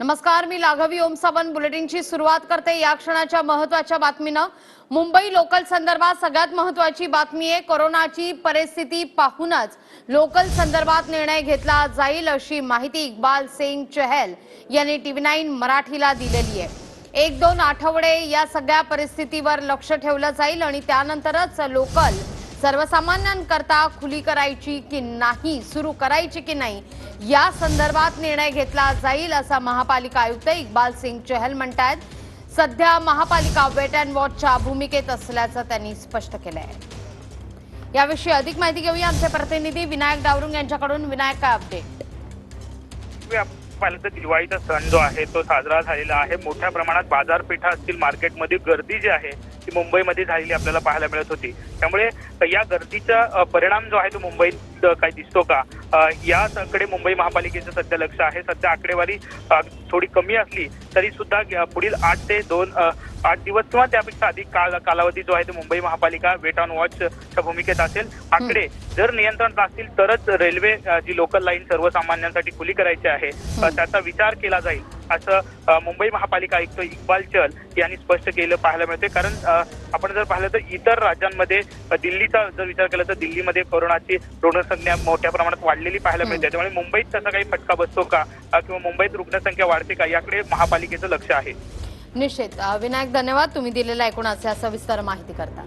नमस्कार मी लाघवी ओमसावंत बुलेटिनची सुरुवात करते या क्षणाच्या महत्त्वाच्या बातमीनं. मुंबई लोकल संदर्भात सगळ्यात महत्वाची बातमी आहे कोरोनाची परिस्थिती पाहूनच लोकल संदर्भात निर्णय घेतला जाईल अशी माहिती इक्बाल सिंग चहल यांनी टीव्ही नाईन मराठीला दिलेली आहे. एक दोन आठवडे या सगळ्या परिस्थितीवर लक्ष ठेवलं जाईल आणि त्यानंतरच लोकल सर्वसामान्यांकरता खुली करायची की नाही सुरू करायची की नाही या संदर्भात निर्णय घेतला जाईल असा महापालिका आयुक्त इक्बाल सिंग चहल म्हणतायत. सध्या महापालिका वेट अँड वॉचच्या भूमिकेत असल्याचं त्यांनी स्पष्ट केलं आहे याविषयी अधिक माहिती घेऊया आमचे प्रतिनिधी विनायक डावरुंग यांच्याकडून. विनायक काय अपडेट पाहिलं तर दिवाळीचा सण जो आहे तो साजरा झालेला आहे. मोठ्या प्रमाणात बाजारपेठा असतील मार्केटमध्ये गर्दी जी आहे ती मुंबईमध्ये झालेली आपल्याला पाहायला मिळत होती. त्यामुळे या गर्दीचा परिणाम जो आहे तो मुंबईत काही दिसतो का? याकडे मुंबई महापालिकेचं सध्या लक्ष आहे. सध्या आकडेवारी थोडी कमी असली तरी सुद्धा पुढील आठ ते दोन आठ दिवस किंवा त्यापेक्षा अधिक काळ कालावधी जो आहे तो मुंबई महापालिका वेट ऑन वॉचच्या भूमिकेत असेल. आकडे जर नियंत्रणात असतील तरच रेल्वे जी लोकल लाईन सर्वसामान्यांसाठी खुली करायची आहे. त्याचा विचार केला जाईल असं मुंबई महापालिका आयुक्त इक्बाल चल यांनी स्पष्ट केलं पाहायला मिळते कारण आपण जर पाहिलं तर इतर राज्यांमध्ये दिल्लीचा जर विचार केला तर दिल्लीमध्ये कोरोनाची रुग्णसंख्या मोठ्या प्रमाणात वाढलेली पाहायला मिळते. त्यामुळे मुंबईत तसा काही फटका बसतो का? किंवा मुंबईत रुग्णसंख्या वाढते का? याकडे महापालिकेचं लक्ष आहे. निश्चित. विनायक धन्यवाद. तुम्ही दिलेला एकूण असे सविस्तर माहिती करता.